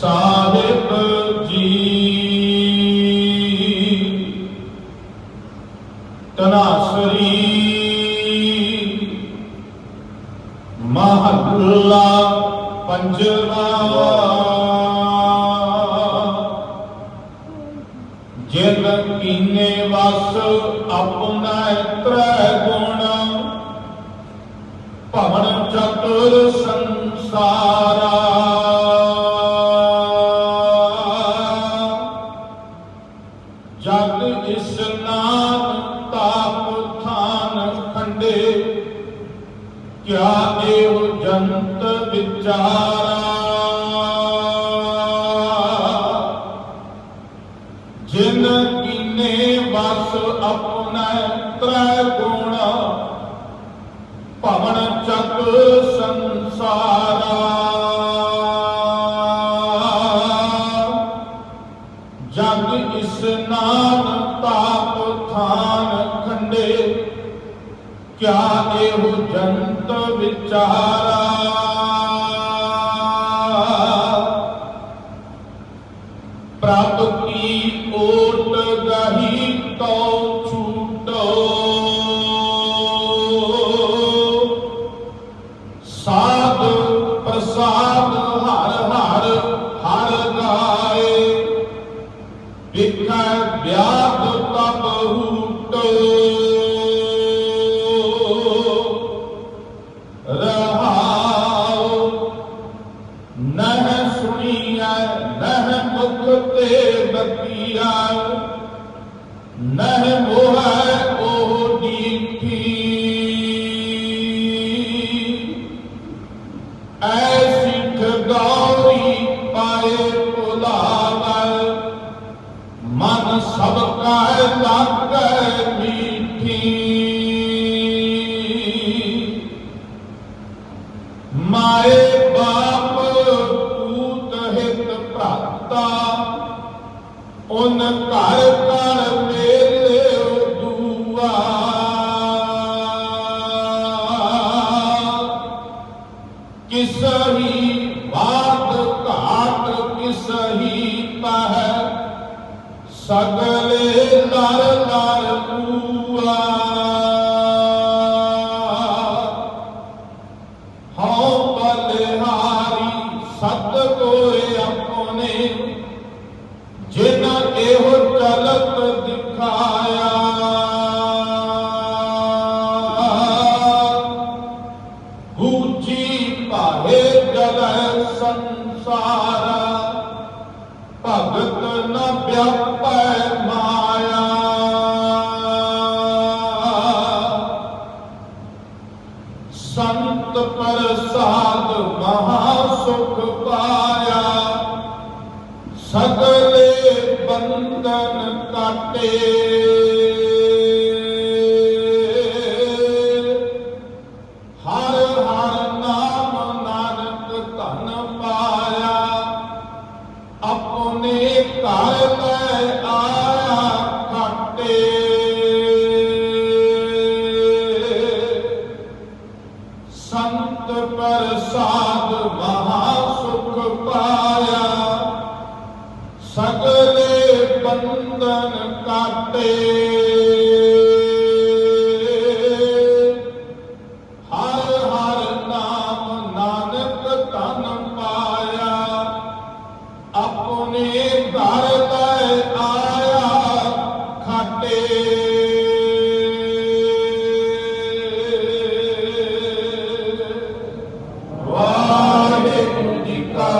ਸਾਹਿਬ ਜੀ। ਤਨਾਸਰੀ ਮਹੱਲਾ ਪੰਜਵਾ। ਜਿਨ ਕੀਨੇ ਵਸ ਆਪਣਾ ਤ੍ਰੈ ਗੁਣ ਭਵਨ ਚਤੁਰ ਜਗ ਇਸਨਾਨ ਤਾਪ ਥਾਨ ਖੰਡੇ, ਕਿਆ ਦੇਵ ਜੰਤ ਵਿਚਾਰਾ। ਜਿਨ ਕਿਨੇ ਵਸ ਆਪਣਾ ਤ੍ਰੈ ਗੁਣ ਕਿਆ ਇਹੋ ਜੰਤ ਵਿਚਾਰਾ? ਪ੍ਰਭ ਕੀ ਓਟ ਗਹੀ ਤੋ ਛੂਟੋ? ਸਾਧ ਪ੍ਰਸਾਦ ਹਰ ਹਰ ਹਰ ਗਾਏ। ਵਿਖੈ ਵਿਆਦ ਤਬ ਹੂਟੋ। ਰਹਾਉ। ਨਹਿ ਸੁਣੀਐ, ਨਹਿ ਮੁਖ ਤੇ ਬਤੀਆ ਨਹਿ ਮੋਹੈ ਉਹ ਡੀਠੀ ਐਸੀ ਠਗੌਰੀ ਪਾਏ ਭੁਲਾਵੈ ਮਨ ਸਭ ਕਾਇ ਲਾਗੈ ਭਰਾਤਾ ਉਨ ਘਰ ਘਰ ਮੇਲੇ ਦੂਆ ਕਿਸਹੀ ਬਾਤ ਘਾਟ ਕਿਸਹੀ ਪਹਿ ਸਗਲੇ ਲਰ ਲਰ ਕੂਆ ਹਉ ਬਲਿਹਾਰੀ ਸਤ ਕੋਏ ਆਪਣੇ ਜਿਨ ਇਹੋ ਚਲਤ ਦਿਖਾਇਆ। ਬੂਝੀ ਭਾਏ ਜਗੈ ਸੰਸਾਰ, ਭਗਤ ਨ ਵਿਆਪੈ ਮਾਇਆ। ਸੰਤ ਪ੍ਰਸਾਦ ਮਹਾ ਸੁਖ ਪਾਇਆ। ਸਗਲੇ ਬੰਧਨ ਕਾਟੇ ਹਰ ਹਰ ਨਾਮ ਨਾਨਕ ਧਨ ਪਾਇਆ। ਆਪਣੇ ਘਰ ਲੈ ਆਇਆ ਖਾਟੇ ਸੰਤ ਪ੍ਰਸਾਦ ਮਹਾ ਸੁਖ ਪਾਇਆ। ਬੰਧਨ ਕਾਟੇ। ਹਰ ਹਰ ਨਾਮ ਨਾਨਕ ਧਨ ਪਾਇਆ। ਆਪਣੇ ਘਰ ਲੈ ਆਇਆ ਖਾਟੇ। ਵਾਹਿਗੁਰੂ ਜੀ ਕਾ